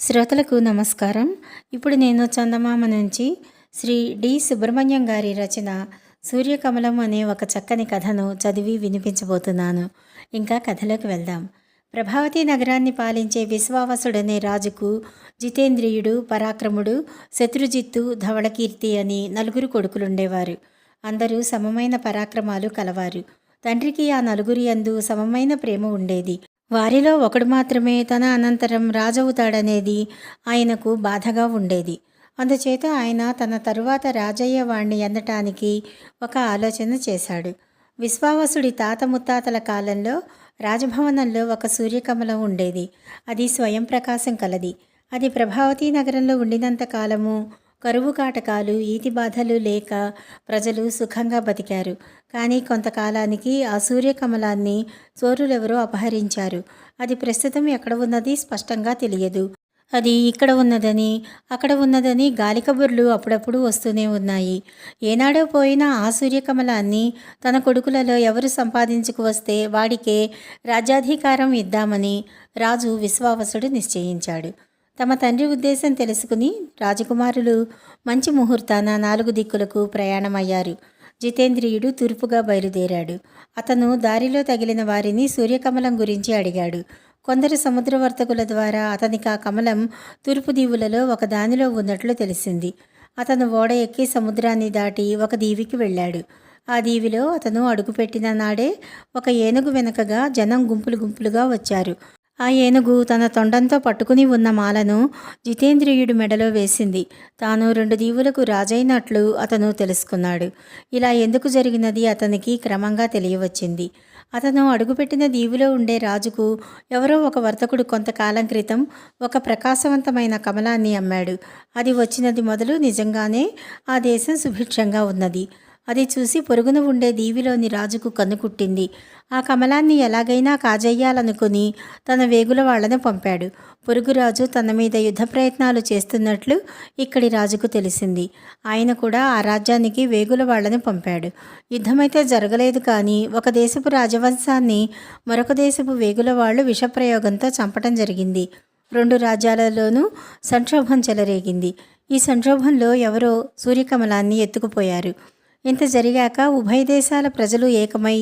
శ్రోతలకు నమస్కారం. ఇప్పుడు నేను చందమామ నుంచి శ్రీ డి. సుబ్రహ్మణ్యం గారి రచన సూర్యకమలం అనే ఒక చక్కని కథను చదివి వినిపించబోతున్నాను. ఇంకా కథలోకి వెళ్దాం. ప్రభావతి నగరాన్ని పాలించే విశ్వావసుడనే రాజుకు జితేంద్రియుడు పరాక్రముడు శత్రుజిత్తు ధవళకీర్తి అని నలుగురు కొడుకులుండేవారు. అందరూ సమమైన పరాక్రమాలు కలవారు. తండ్రికి ఆ నలుగురి యందు సమమైన ప్రేమ ఉండేది. వారిలో ఒకడు మాత్రమే తన అనంతరం రాజవుతాడనేది ఆయనకు బాధగా ఉండేది. అందుచేత ఆయన తన తరువాత రాజయ్య వాణ్ణి ఎన్నటానికి ఒక ఆలోచన చేశాడు. విశ్వావసుడి తాత ముత్తాతల కాలంలో రాజభవనంలో ఒక సూర్యకమలం ఉండేది. అది స్వయం ప్రకాశం కలది. అది ప్రభావతి నగరంలో ఉండినంత కాలము కరువు కాటకాలు ఈతి బాధలు లేక ప్రజలు సుఖంగా బతికారు. కానీ కొంతకాలానికి ఆ సూర్యకమలాన్ని చోరులెవరో అపహరించారు. అది ప్రస్తుతం ఎక్కడ ఉన్నది స్పష్టంగా తెలియదు. అది ఇక్కడ ఉన్నదని అక్కడ ఉన్నదని గాలి కబుర్లు అప్పుడప్పుడు వస్తూనే ఉన్నాయి. ఏనాడో పోయినా ఆ సూర్యకమలాన్ని తన కొడుకులలో ఎవరు సంపాదించుకు వస్తే వాడికే రాజ్యాధికారం ఇద్దామని రాజు విశ్వావసుడు నిశ్చయించాడు. తమ తండ్రి ఉద్దేశం తెలుసుకుని రాజకుమారులు మంచి ముహూర్తాన నాలుగు దిక్కులకు ప్రయాణమయ్యారు. జితేంద్రియుడు తూర్పుగా బయలుదేరాడు. అతను దారిలో తగిలిన వారిని సూర్యకమలం గురించి అడిగాడు. కొందరు సముద్రవర్తకుల ద్వారా అతనికి ఆ కమలం తూర్పు దీవులలో ఒక దానిలో ఉన్నట్లు తెలిసింది. అతను ఓడ ఎక్కి సముద్రాన్ని దాటి ఒక దీవికి వెళ్ళాడు. ఆ దీవిలో అతను అడుగుపెట్టిన నాడే ఒక ఏనుగు వెనకగా జనం గుంపులు గుంపులుగా వచ్చారు. ఆ ఏనుగు తన తొండంతో పట్టుకుని ఉన్న మాలను జితేంద్రియుడి మెడలో వేసింది. తాను రెండు దీవులకు రాజైనట్లు అతను తెలుసుకున్నాడు. ఇలా ఎందుకు జరిగినది అతనికి క్రమంగా తెలియవచ్చింది. అతను అడుగుపెట్టిన దీవిలో ఉండే రాజుకు ఎవరో ఒక వర్తకుడు కొంతకాలం క్రితం ఒక ప్రకాశవంతమైన కమలాన్ని అమ్మాడు. అది వచ్చినది మొదలు నిజంగానే ఆ దేశం సుభిక్షంగా ఉన్నది. అది చూసి పొరుగున ఉండే దీవిలోని రాజుకు కన్నుకుట్టింది ఆ కమలాన్ని ఎలాగైనా కాజేయాలనుకుని తన వేగుల వాళ్ళను పంపాడు. పొరుగురాజు తన మీద యుద్ధ ప్రయత్నాలు చేస్తున్నట్లు ఇక్కడి రాజుకు తెలిసింది. ఆయన కూడా ఆ రాజ్యానికి వేగుల వాళ్ళను పంపాడు. యుద్ధమైతే జరగలేదు కానీ ఒక దేశపు రాజవంశాన్ని మరొక దేశపు వేగుల వాళ్ళు విషప్రయోగంతో చంపటం జరిగింది. రెండు రాజ్యాలలోనూ సంక్షోభం చెలరేగింది. ఈ సంక్షోభంలో ఎవరో సూర్యకమలాన్ని ఎత్తుకుపోయారు. ఇంత జరిగాక ఉభయ దేశాల ప్రజలు ఏకమై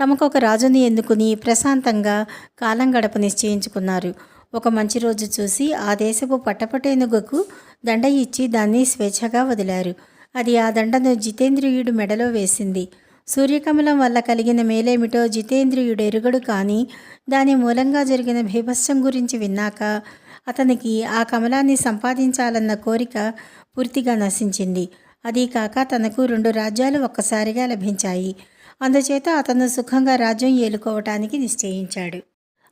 తమకొక రాజుని ఎన్నుకుని ప్రశాంతంగా కాలం గడప నిశ్చయించుకున్నారు. ఒక మంచి రోజు చూసి ఆ దేశపు పట్టపటేనుగకు దండ ఇచ్చి దాన్ని స్వేచ్ఛగా వదిలారు. అది ఆ దండను జితేంద్రియుడు మెడలో వేసింది. సూర్యకమలం వల్ల కలిగిన మేలేమిటో జితేంద్రియుడు ఎరుగడు కానీ దాని మూలంగా జరిగిన భీభత్సం గురించి విన్నాక అతనికి ఆ కమలాన్ని సంపాదించాలన్న కోరిక పూర్తిగా నశించింది. అదీ కాక తనకు రెండు రాజ్యాలు ఒక్కసారిగా లభించాయి. అందుచేత అతను సుఖంగా రాజ్యం ఏలుకోవటానికి నిశ్చయించాడు.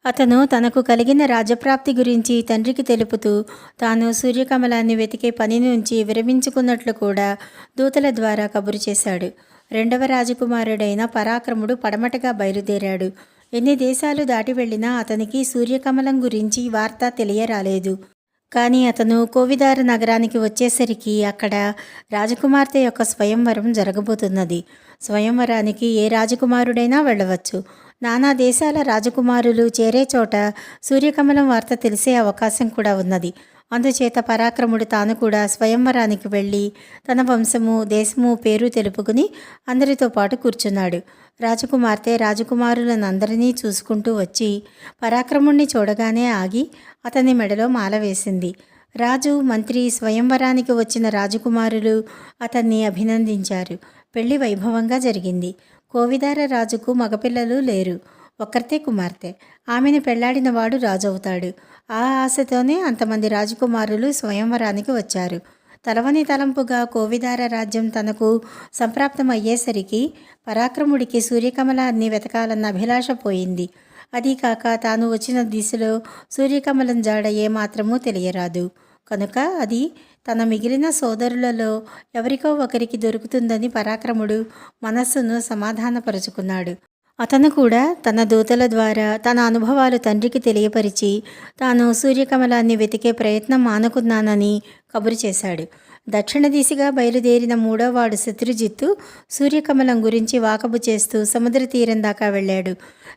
అతను తనకు కలిగిన రాజప్రాప్తి గురించి తండ్రికి తెలుపుతూ తాను సూర్యకమలాన్ని వెతికే పని నుంచి విరమించుకున్నట్లు కూడా దూతల ద్వారా కబురు చేశాడు. రెండవ రాజకుమారుడైన పరాక్రముడు పడమటగా బయలుదేరాడు. ఎన్ని దేశాలు దాటి వెళ్ళినా అతనికి సూర్యకమలం గురించి వార్త తెలియరాలేదు. కానీ అతను కోవిదార నగరానికి వచ్చేసరికి అక్కడ రాజకుమార్తె యొక్క స్వయంవరం జరగబోతున్నది. స్వయంవరానికి ఏ రాజకుమారుడైనా వెళ్ళవచ్చు. నానా దేశాల రాజకుమారులు చేరే చోట సూర్యకమలం వార్త తెలిసే అవకాశం కూడా ఉన్నది. అందుచేత పరాక్రముడు తాను కూడా స్వయంవరానికి వెళ్ళి తన వంశము దేశము పేరు తెలుపుకుని అందరితో పాటు కూర్చున్నాడు. రాజకుమార్తె రాజకుమారులను అందరినీ చూసుకుంటూ వచ్చి పరాక్రముణ్ణి చూడగానే ఆగి అతని మెడలో మాల వేసింది. రాజు మంత్రి స్వయంవరానికి వచ్చిన రాజకుమారులు అతన్ని అభినందించారు. పెళ్ళి వైభవంగా జరిగింది. కోవిదార రాజుకు మగపిల్లలు లేరు. ఒక్కరితే కుమార్తె. ఆమెను పెళ్ళాడిన వాడు రాజవుతాడు. ఆ ఆశతోనే అంతమంది రాజకుమారులు స్వయంవరానికి వచ్చారు. తలవని తలంపుగా కోవిదార రాజ్యం తనకు సంప్రాప్తం అయ్యేసరికి పరాక్రముడికి సూర్యకమలాన్ని వెతకాలన్న అభిలాష పోయింది. అదీ కాక తాను వచ్చిన దిశలో సూర్యకమలం జాడ ఏమాత్రమూ తెలియరాదు. కనుక అది తన మిగిలిన సోదరులలో ఎవరికో ఒకరికి దొరుకుతుందని పరాక్రముడు మనస్సును సమాధానపరుచుకున్నాడు. అతను కూడా తన దూతల ద్వారా తన అనుభవాలు తండ్రికి తెలియపరిచి తాను సూర్యకమలాన్ని వెతికే ప్రయత్నం మానుకున్నానని కబురు చేశాడు. దక్షిణ దిశగా బయలుదేరిన మూడోవాడు శత్రుజిత్తు సూర్యకమలం గురించి వాకబు చేస్తూ సముద్ర తీరం దాకా వెళ్ళాడు.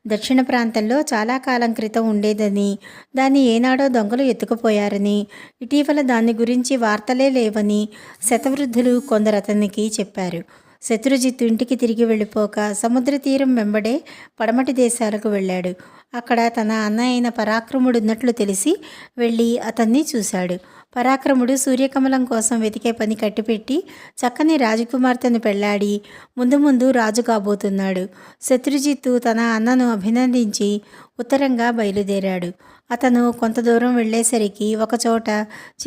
దక్షిణ ప్రాంతంలో చాలా కాలం క్రితం ఉండేదని దాన్ని ఏనాడో దొంగలు ఎత్తుకుపోయారని ఇటీవల దాని గురించి వార్తలే లేవని శతవృద్ధులు కొందరు అతనికి చెప్పారు. శత్రుజిత్తు ఇంటికి తిరిగి వెళ్ళిపోక సముద్ర తీరం వెంబడే పడమటి దేశాలకు వెళ్ళాడు. అక్కడ తన అన్న అయిన పరాక్రముడు ఉన్నట్లు తెలిసి వెళ్ళి అతన్ని చూశాడు. పరాక్రముడు సూర్యకమలం కోసం వెతికే పని కట్టిపెట్టి చక్కని రాజకుమార్తెను పెళ్ళాడి ముందు ముందు రాజు కాబోతున్నాడు. శత్రుజిత్తు తన అన్నను అభినందించి ఉత్తరంగా బయలుదేరాడు. అతను కొంత దూరం వెళ్ళేసరికి ఒకచోట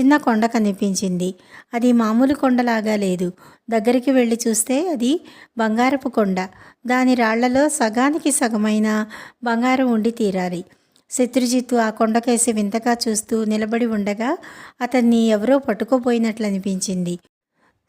చిన్న కొండ కనిపించింది. అది మామూలు కొండలాగా లేదు. దగ్గరికి వెళ్ళి చూస్తే అది బంగారపు కొండ. దాని రాళ్ళలో సగానికి సగమైన బంగారం ఉండి తీరాలి. శత్రుజిత్తు ఆ కొండకేసి వింతగా చూస్తూ నిలబడి ఉండగా అతన్ని ఎవరో పట్టుకోపోయినట్లు అనిపించింది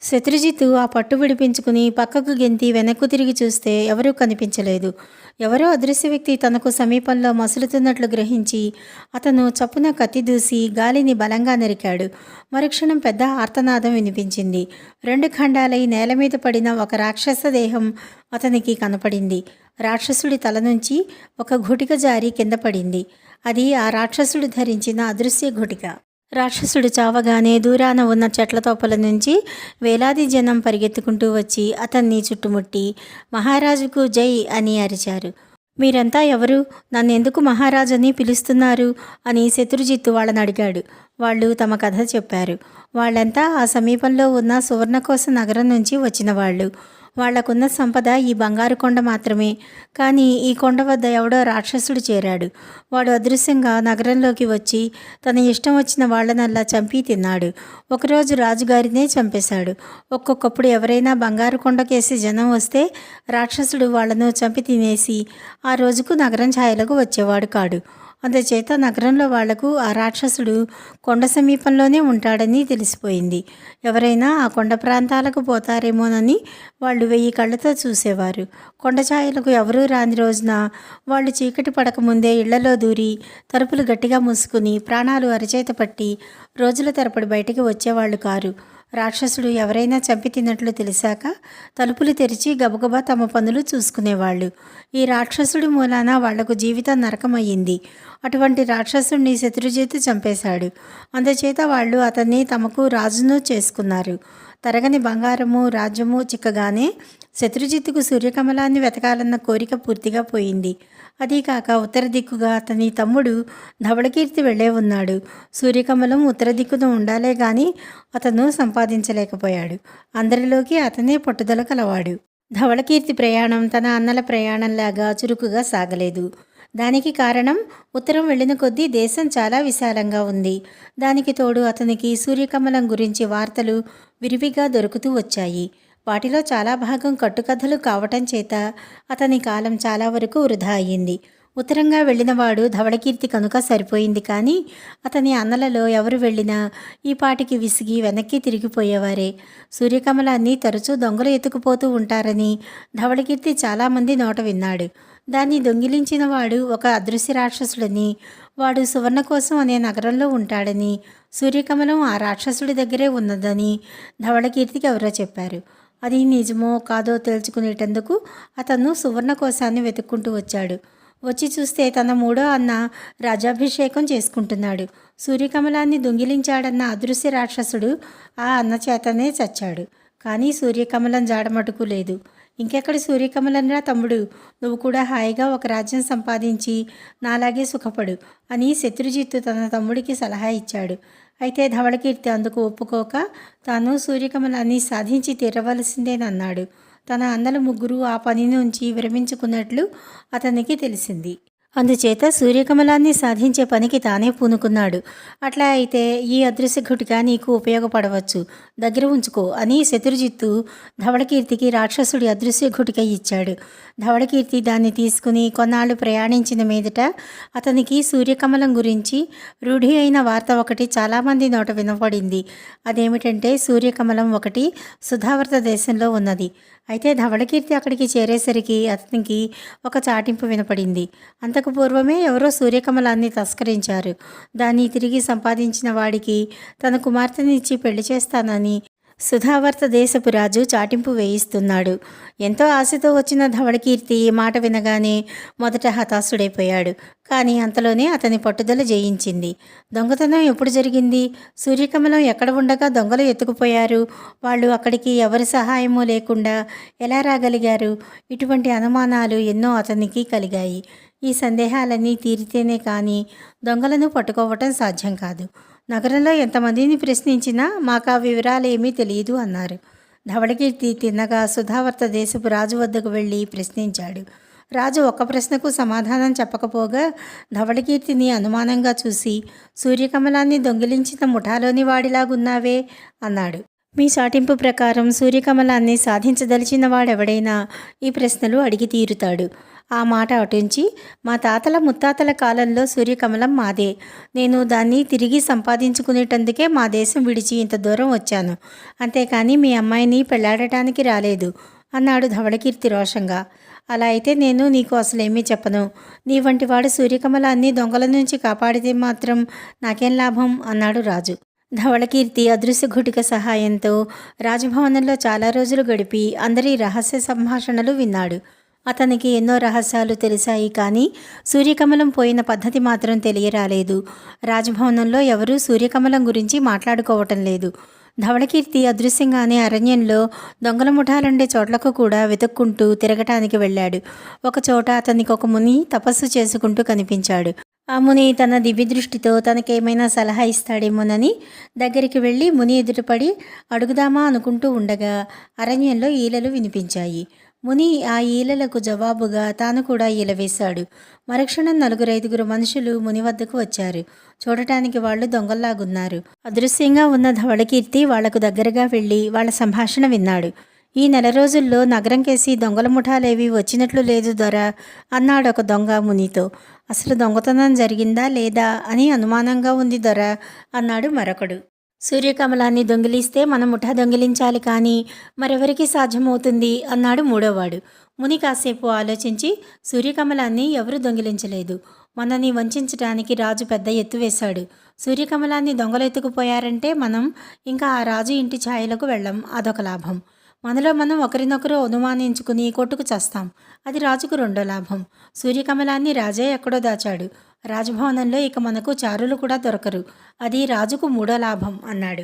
శత్రుజిత్తు ఆ పట్టు విడిపించుకుని పక్కకు గెంతి వెనక్కు తిరిగి చూస్తే ఎవరూ కనిపించలేదు. ఎవరో అదృశ్య వ్యక్తి తనకు సమీపంలో మసులుతున్నట్లు గ్రహించి అతను చప్పున కత్తి దూసి గాలిని బలంగా నరికాడు. మరుక్షణం పెద్ద ఆర్తనాదం వినిపించింది. రెండు ఖండాలై నేల మీద పడిన ఒక రాక్షస దేహం అతనికి కనపడింది. రాక్షసుడి తల నుంచి ఒక ఘుటిక జారి కింద పడింది. అది ఆ రాక్షసుడు ధరించిన అదృశ్య ఘుటిక. రాక్షసుడు చావగానే దూరాన ఉన్న చెట్ల తోపల నుంచి వేలాది జనం పరిగెత్తుకుంటూ వచ్చి అతన్ని చుట్టుముట్టి మహారాజుకు జై అని అరిచారు. మీరంతా ఎవరు? నన్నెందుకు మహారాజని పిలుస్తున్నారు? అని శత్రుజిత్తు వాళ్ళని అడిగాడు. వాళ్ళు తమ కథ చెప్పారు. వాళ్ళంతా ఆ సమీపంలో ఉన్న సువర్ణకోశ నగరం నుంచి వచ్చిన వాళ్ళు. వాళ్ళకున్న సంపద ఈ బంగారు కొండ మాత్రమే. కానీ ఈ కొండ వద్ద ఎవడో రాక్షసుడు చేరాడు. వాడు అదృశ్యంగా నగరంలోకి వచ్చి తన ఇష్టం వచ్చిన వాళ్ళనల్లా చంపి తిన్నాడు. ఒకరోజు రాజుగారినే చంపేశాడు. ఒక్కొక్కప్పుడు ఎవరైనా బంగారు కొండకేసి జనం వస్తే రాక్షసుడు వాళ్ళను చంపి తినేసి ఆ రోజుకు నగరం ఛాయలకు వచ్చేవాడు కాడు. అందుచేత నగరంలో వాళ్ళకు ఆ రాక్షసుడు కొండ సమీపంలోనే ఉంటాడని తెలిసిపోయింది. ఎవరైనా ఆ కొండ ప్రాంతాలకు పోతారేమోనని వాళ్ళు వెయ్యి కళ్ళతో చూసేవారు. కొండ ఛాయలకు ఎవరూ రాని రోజున వాళ్ళు చీకటి పడకముందే ఇళ్ళలో దూరి తలుపులు గట్టిగా మూసుకుని ప్రాణాలు అరచేత పట్టి రోజుల తరపడి బయటికి వచ్చేవాళ్ళు కారు. రాక్షసుడు ఎవరైనా చంపి తిన్నట్లు తెలిసాక తలుపులు తెరిచి గబగబా తమ పనులు చూసుకునేవాళ్ళు. ఈ రాక్షసుడి మూలాన వాళ్ళకు జీవితం నరకమయ్యింది. అటువంటి రాక్షసుడిని శత్రుజీతి చంపేశాడు. అందుచేత వాళ్ళు అతన్ని తమకు రాజును చేసుకున్నారు. తరగని బంగారము రాజ్యము చిక్కగానే శత్రుజిత్తుకు సూర్యకమలాన్ని వెతకాలన్న కోరిక పూర్తిగా పోయింది. అదీకాక ఉత్తర దిక్కుగా అతని తమ్ముడు ధవళకీర్తి వెళ్ళే ఉన్నాడు. సూర్యకమలం ఉత్తర దిక్కున ఉండాలే గాని అతను సంపాదించలేకపోయాడు. అందరిలోకి అతనే పట్టుదల కలవాడు. ధవళకీర్తి ప్రయాణం తన అన్నల ప్రయాణంలాగా చురుకుగా సాగలేదు. దానికి కారణం ఉత్తరం వెళ్ళిన కొద్దీ దేశం చాలా విశాలంగా ఉంది. దానికి తోడు అతనికి సూర్యకమలం గురించి వార్తలు విరివిగా దొరుకుతూ వచ్చాయి. వాటిలో చాలా భాగం కట్టుకథలు కావటం చేత అతని కాలం చాలా వరకు వృధా అయ్యింది. ఉత్తరంగా వెళ్ళినవాడు ధవళకీర్తి కనుక సరిపోయింది కానీ అతని అన్నలలో ఎవరు వెళ్ళినా ఈ పాటికి విసిగి వెనక్కి తిరిగిపోయేవారే. సూర్యకమలాన్ని తరచూ దొంగలు ఎత్తుకుపోతూ ఉంటారని ధవళకీర్తి చాలామంది నోట విన్నాడు. దాన్ని దొంగిలించిన వాడు ఒక అదృశ్య రాక్షసుడని వాడు సువర్ణ కోసం అనే నగరంలో ఉంటాడని సూర్యకమలం ఆ రాక్షసుడి దగ్గరే ఉన్నదని ధవళకీర్తికి ఎవరో చెప్పారు. అది నిజమో కాదో తెలుసుకునేటందుకు అతను సువర్ణ కోశాన్ని వెతుక్కుంటూ వచ్చాడు. వచ్చి చూస్తే తన మూడో అన్న రాజాభిషేకం చేసుకుంటున్నాడు. సూర్యకమలాన్ని దొంగిలించాడన్న అదృశ్య రాక్షసుడు ఆ అన్న చేతనే చచ్చాడు. కానీ సూర్యకమలం జాడమటుకు లేదు. ఇంకెక్కడ సూర్యకమలంరా తమ్ముడు? నువ్వు కూడా హాయిగా ఒక రాజ్యం సంపాదించి నాలాగే సుఖపడు అని శత్రుజిత్తు తన తమ్ముడికి సలహా ఇచ్చాడు. అయితే ధవళకీర్తి అందుకు ఒప్పుకోక తాను సూర్యకమలాన్ని సాధించి తీరవలసిందేనన్నాడు. తన అన్నల ముగ్గురు ఆ పని నుంచి విరమించుకున్నట్లు అతనికి తెలిసింది. అందుచేత సూర్యకమలాన్ని సాధించే పనికి తానే పూనుకున్నాడు. అట్లా అయితే ఈ అదృశ్య ఘటిక నీకు ఉపయోగపడవచ్చు. దగ్గర ఉంచుకో అని శత్రుజిత్తు ధవళకీర్తికి రాక్షసుడి అదృశ్య ఘటిక ఇచ్చాడు. ధవళకీర్తి దాన్ని తీసుకుని కొన్నాళ్ళు ప్రయాణించిన మీదట అతనికి సూర్యకమలం గురించి రూఢి అయిన వార్త ఒకటి చాలామంది నోట వినపడింది అదేమిటంటే సూర్యకమలం ఒకటి సుధావర్త దేశంలో ఉన్నది. అయితే ధవళకీర్తి అక్కడికి చేరేసరికి అతనికి ఒక చాటింపు వినపడింది. అంతకు పూర్వమే ఎవరో సూర్యకమలాన్ని తస్కరించారు. దాన్ని తిరిగి సంపాదించిన వాడికి తన కుమార్తెనిచ్చి పెళ్ళి చేస్తానని సుధావర్త దేశపు రాజు చాటింపు వేయిస్తున్నాడు. ఎంతో ఆశతో వచ్చిన ధవళకీర్తి ఈ మాట వినగానే మొదట హతాశుడైపోయాడు. కానీ అంతలోనే అతని పట్టుదల జయించింది. దొంగతనం ఎప్పుడు జరిగింది? సూర్యకమలం ఎక్కడ ఉండగా దొంగలు ఎత్తుకుపోయారు? వాళ్ళు అక్కడికి ఎవరి సహాయమూ లేకుండా ఎలా రాగలిగారు? ఇటువంటి అనుమానాలు ఎన్నో అతనికి కలిగాయి. ఈ సందేహాలన్నీ తీరితేనే కానీ దొంగలను పట్టుకోవటం సాధ్యం కాదు. నగరంలో ఎంతమందిని ప్రశ్నించినా మాకు ఆ వివరాలు ఏమీ తెలియదు అన్నారు. ధవళకీర్తి తిన్నగా సుధావర్త దేశపు రాజు వద్దకు వెళ్ళి ప్రశ్నించాడు. రాజు ఒక్క ప్రశ్నకు సమాధానం చెప్పకపోగా ధవళకీర్తిని అనుమానంగా చూసి సూర్యకమలాన్ని దొంగిలించిన ముఠాలోని వాడిలాగున్నావే అన్నాడు. మీ చాటింపు ప్రకారం సూర్యకమలాన్ని సాధించదలిచిన వాడెవడైనా ఈ ప్రశ్నలు అడిగి తీరుతాడు. ఆ మాట అటుంచి మా తాతల ముత్తాతల కాలంలో సూర్యకమలం మాదే. నేను దాన్ని తిరిగి సంపాదించుకునేటందుకే మా దేశం విడిచి ఇంత దూరం వచ్చాను. అంతేకాని మీ అమ్మాయిని పెళ్ళాడటానికి రాలేదు. అన్నాడు ధవళకీర్తి రోషంగా. అలా అయితే నేను నీకు అసలేమీ చెప్పను. నీ వంటి వాడు సూర్యకమలాన్ని దొంగల నుంచి కాపాడితే మాత్రం నాకేం లాభం? అన్నాడు రాజు. ధవళకీర్తి అదృశ్య ఘటిక సహాయంతో రాజభవనంలో చాలా రోజులు గడిపి అందరి రహస్య సంభాషణలు విన్నాడు. అతనికి ఎన్నో రహస్యాలు తెలిసాయి కానీ సూర్యకమలం పోయిన పద్ధతి మాత్రం తెలియరాలేదు. రాజభవనంలో ఎవరూ సూర్యకమలం గురించి మాట్లాడుకోవటం లేదు. ధవళకీర్తి అదృశ్యంగానే అరణ్యంలో దొంగల ముఠాలుండే చోట్లకు కూడా వెతుక్కుంటూ తిరగటానికి వెళ్ళాడు. ఒక చోట అతనికి ఒక ముని తపస్సు చేసుకుంటూ కనిపించాడు. ఆ ముని తన దివ్యదృష్టితో తనకేమైనా సలహా ఇస్తాడేమోనని దగ్గరికి వెళ్ళి ముని ఎదురుపడి అడుగుదామా అనుకుంటూ ఉండగా అరణ్యంలో ఈలలు వినిపించాయి. ముని ఆ ఈలలకు జవాబుగా తాను కూడా ఈల వేశాడు. మరుక్షణం నలుగురు ఐదుగురు మనుషులు ముని వద్దకు వచ్చారు. చూడటానికి వాళ్ళు దొంగల్లాగున్నారు. అదృశ్యంగా ఉన్న ధవళకీర్తి వాళ్ళకు దగ్గరగా వెళ్ళి వాళ్ళ సంభాషణ విన్నాడు. ఈ నెల రోజుల్లో నగరం కేసి దొంగల ముఠాలేవి వచ్చినట్లు లేదు దొర అన్నాడు ఒక దొంగ మునితో. అసలు దొంగతనం జరిగిందా లేదా అని అనుమానంగా ఉంది దొర అన్నాడు మరొకడు. సూర్యకమలాన్ని దొంగిలిస్తే మనం ముఠా దొంగిలించాలి కానీ మరెవరికి సాధ్యమవుతుంది? అన్నాడు మూడోవాడు. ముని కాసేపు ఆలోచించి సూర్యకమలాన్ని ఎవరు దొంగిలించలేదు. మనని వంచడానికి రాజు పెద్ద ఎత్తు వేశాడు. సూర్యకమలాన్ని దొంగలు ఎత్తుకుపోయారంటే మనం ఇంకా ఆ రాజు ఇంటి ఛాయలకు వెళ్ళం. అదొక లాభం. మనలో మనం ఒకరినొకరు అనుమానించుకుని కొట్టుకు చస్తాం. అది రాజుకు రెండో లాభం. సూర్యకమలాన్ని రాజే ఎక్కడో దాచాడు. రాజభవనంలో ఇక మనకు చారులు కూడా దొరకరు. అది రాజుకు మూడో లాభం అన్నాడు.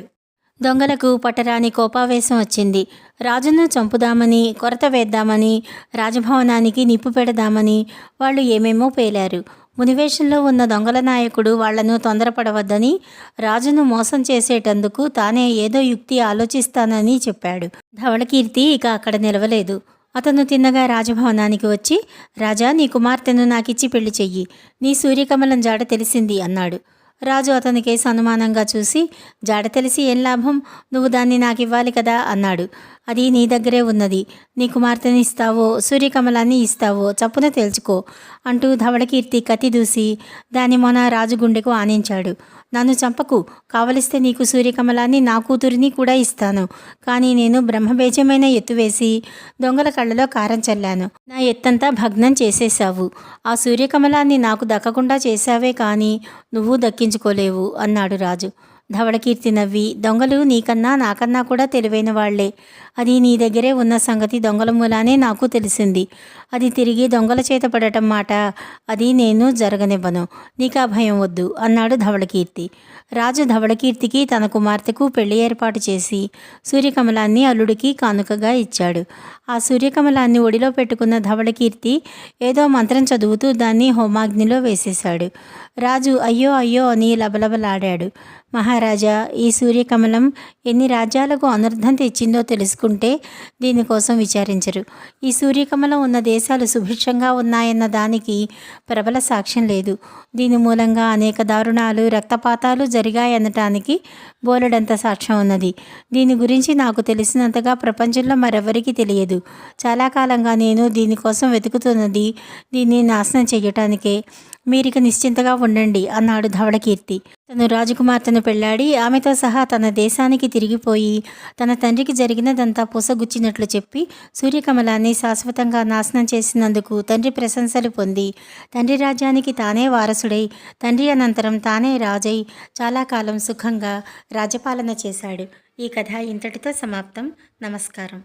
దొంగలకు పట్టరాని కోపావేశం వచ్చింది. రాజును చంపుదామని కొరత వేద్దామని రాజభవనానికి నిప్పు పెడదామని వాళ్ళు ఏమేమో పేలారు. మునివేషంలో ఉన్న దొంగల నాయకుడు వాళ్ళను తొందరపడవద్దని రాజును మోసం చేసేటందుకు తానే ఏదో యుక్తి ఆలోచిస్తానని చెప్పాడు. ధవళకీర్తి ఇక అక్కడ నిలవలేదు. అతను తిన్నగా రాజభవనానికి వచ్చి రాజా నీ కుమార్తెను నాకిచ్చి పెళ్ళి చెయ్యి. నీ సూర్యకమలం జాడ తెలిసింది అన్నాడు. రాజు అతని కేసు అనుమానంగా చూసి జాడ తెలిసి ఏం లాభం? నువ్వు దాన్ని నాకు ఇవ్వాలి కదా అన్నాడు. అది నీ దగ్గరే ఉన్నది. నీ కుమార్తెని ఇస్తావో సూర్యకమలాన్ని ఇస్తావో చప్పున తేల్చుకో అంటూ ధవళకీర్తి కత్తి దూసి దాని మొన రాజు గుండెకు ఆనించాడు. నన్ను చంపకు. కావలిస్తే నీకు సూర్యకమలాన్ని నా కూతురిని కూడా ఇస్తాను. కానీ నేను బ్రహ్మబేజమైన ఎత్తు వేసి దొంగల కళ్ళలో కారం చల్లాను. నా ఎత్తంతా భగ్నం చేసేశావు. ఆ సూర్యకమలాన్ని నాకు దక్కకుండా చేశావే కానీ నువ్వు దక్కించుకోలేవు అన్నాడు రాజు. ధవళకీర్తి నవ్వి దొంగలు నీకన్నా నాకన్నా కూడా తెలివైన వాళ్ళే. అది నీ దగ్గరే ఉన్న సంగతి దొంగల మూలానే నాకు తెలిసింది. అది తిరిగి దొంగల చేత పడటం మాట. అది నేను జరగనివ్వను. నీకా భయం వద్దు అన్నాడు ధవళకీర్తి. రాజు ధవళకీర్తికి తన కుమార్తెకు పెళ్ళి ఏర్పాటు చేసి సూర్యకమలాన్ని అల్లుడికి కానుకగా ఇచ్చాడు. ఆ సూర్యకమలాన్ని ఒడిలో పెట్టుకున్న ధవళకీర్తి ఏదో మంత్రం చదువుతూ దాన్ని హోమాగ్నిలో వేసేశాడు. రాజు అయ్యో అయ్యో అని లబలబలాడాడు. మహారాజా ఈ సూర్యకమలం ఎన్ని రాజ్యాలకు అనర్థం తెచ్చిందో తెలుసుకుంటే దీనికోసం విచారించరు. ఈ సూర్యకమలం ఉన్న దేశాలు సుభిక్షంగా ఉన్నాయన్న దానికి ప్రబల సాక్ష్యం లేదు. దీని మూలంగా అనేక దారుణాలు రక్తపాతాలు జరిగాయనటానికి బోలెడంత సాక్ష్యం ఉన్నది. దీని గురించి నాకు తెలిసినంతగా ప్రపంచంలో మరెవరికి తెలియదు. చాలా కాలంగా నేను దీనికోసం వెతుకుతున్నది దీన్ని నాశనం చేయటానికే మీరిక నిశ్చింతగా ఉండండి అన్నాడు ధవళకీర్తి. తను రాజకుమార్తెను పెళ్ళాడి ఆమెతో సహా తన దేశానికి తిరిగిపోయి తన తండ్రికి జరిగినదంతా పూసగుచ్చినట్లు చెప్పి సూర్యకమలాన్ని శాశ్వతంగా నాశనం చేసినందుకు తండ్రి ప్రశంసలు పొంది తండ్రి రాజ్యానికి తానే వారసుడై తండ్రి అనంతరం తానే రాజై చాలా కాలం సుఖంగా రాజ్యపాలన చేశాడు. ఈ కథ ఇంతటితో సమాప్తం. నమస్కారం.